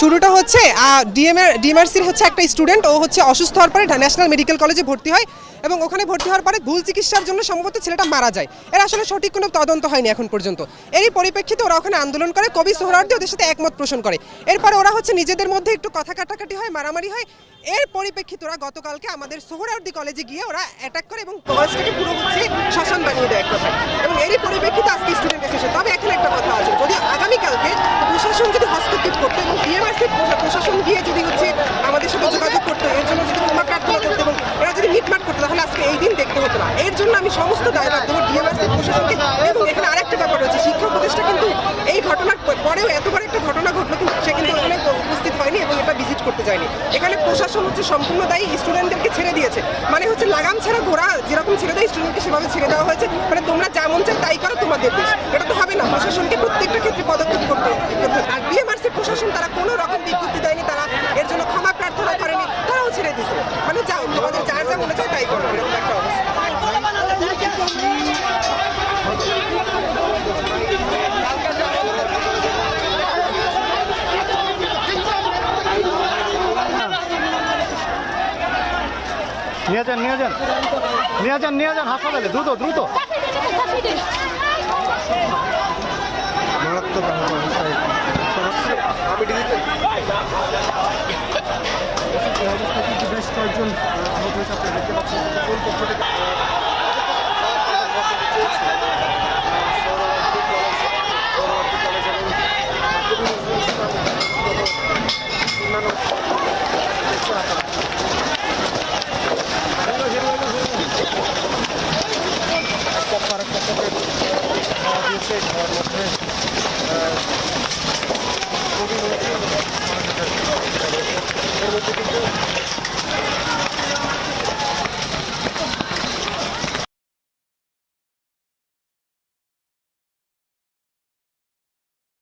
শুরুটা হচ্ছে ডিএমএর ডিএমআরসির হচ্ছে একটা স্টুডেন্ট ও হচ্ছে অসুস্থ হওয়ার পরে ন্যাশনাল মেডিকেল কলেজে ভর্তি হয় এবং ওখানে ভর্তি হওয়ার পরে ভুল চিকিৎসার জন্য সম্ভবত ছেলেটা মারা যায়। এর আসলে সঠিক কোনো তদন্ত হয়নি এখন পর্যন্ত। এরই পরিপ্রেক্ষিতে ওরা ওখানে আন্দোলন করে, কবি সোহরাওয়ার্দী ওদের সাথে একমত পোষণ করে। এরপরে ওরা হচ্ছে নিজেদের মধ্যে একটু কথা কাটাকাটি হয়, মারামারি হয়। এর পরিপ্রেক্ষিতে ওরা গতকালকে আমাদের সোহরাওয়ার্দী কলেজে গিয়ে ওরা অ্যাটাক করে এবং কলেজটাকে পুরো হচ্ছে শ্মশান বানিয়ে দেয় এক এবং এরই পরিপ্রেক্ষিতে আজকে স্টুডেন্ট এসেছে তবে এখানে একটা কথা আছে যদি আগামীকালকে প্রশাসন যদি হস্তক্ষেপ করতো এবং প্রশাসন গিয়ে যদি হচ্ছে আমাদের সাথে যোগাযোগ করতো, এর জন্য যদি ক্ষমা প্রার্থনা করতো, এবং এরা যদি মিটমাট করতো, তাহলে আজকে এই দিন দেখতে হতো না। এর জন্য আমি সমস্ত দায়ভার দেবো ডিএমআরসি প্রশাসনকে, এবং এখানে আরেকটা ব্যাপার রয়েছে, শিক্ষা উপদেষ্টা কিন্তু এই ঘটনার পরেও এত বড় একটা ঘটনা ঘটলো, কিন্তু সে কিন্তু এখানে উপস্থিত হয়নি এবং এটা ভিজিট করতে যায়নি। এখানে প্রশাসন হচ্ছে সম্পূর্ণ দায়ী স্টুডেন্টদেরকে ছেড়ে দিয়েছে। মানে হচ্ছে লাগাম ছাড়া ঘোড়া যেরকম ছেড়ে দেয় স্টুডেন্টকে সেভাবে ছেড়ে দেওয়া হয়েছে। মানে তোমরা যেমন চাই তাই করো, তোমাদের দেশ। এটা তো হবে না। প্রশাসনকে প্রত্যেকটা ক্ষেত্রে পদক্ষেপ করতে হবে। প্রশাসন তারা কোনো রকম বিজ্ঞপ্তি দেয়নি তারা এর জন্য ক্ষমা প্রার্থনা করেনি তারাও ছেড়ে দিছে মানে যাও তোমাদের যার যা মনে চায় তাই করো এরকম একটা অবস্থা। নিয়ে যান নিয়ে যান। নিয়ে যান নিয়ে যান হাসপাতালে দ্রুত দ্রুত। বেশ কয়েকজন আহত হয়েছে আপনারা দেখতে পাচ্ছেন কোন পক্ষ থেকে পক্ষকে দিয়েছে